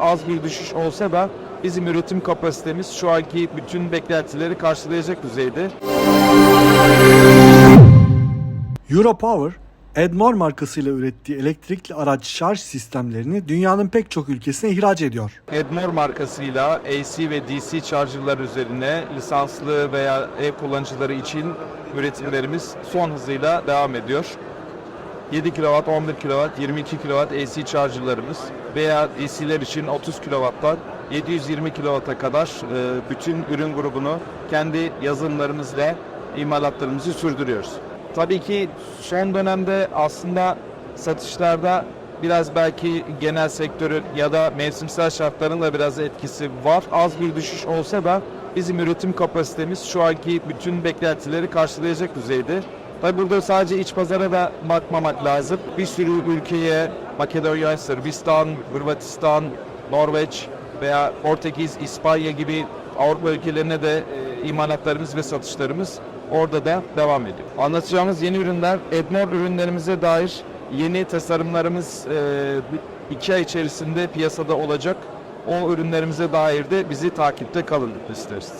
Az bir düşüş olsa da bizim üretim kapasitemiz şu anki bütün beklentileri karşılayacak düzeyde. Europower, Edmor markasıyla ürettiği elektrikli araç şarj sistemlerini dünyanın pek çok ülkesine ihraç ediyor. Edmor markasıyla AC ve DC charger'lar üzerine lisanslı veya ev kullanıcıları için üretimlerimiz son hızıyla devam ediyor. 7 kW, 11 kW, 22 kW AC charger'larımız veya DC'ler için 30 kW'dan 720 kW'a kadar e, bütün ürün grubunu kendi yazılımlarımızla imalatlarımızı sürdürüyoruz. Tabii ki son dönemde aslında satışlarda biraz belki genel sektörün ya da mevsimsel şartların da biraz etkisi var. Az bir düşüş olsa da bizim üretim kapasitemiz şu anki bütün beklentileri karşılayacak düzeyde. Tabii burada sadece iç pazara da bakmamak lazım. Bir sürü ülkeye Makedonya, Sırbistan, Hırvatistan, Norveç veya Portekiz, İspanya gibi Avrupa ülkelerine de e, imalatlarımız ve satışlarımız orada da devam ediyor. Anlatacağımız yeni ürünler, Edmor ürünlerimize dair yeni tasarımlarımız e, iki ay içerisinde piyasada olacak. O ürünlerimize dair de bizi takipte kalın isteriz.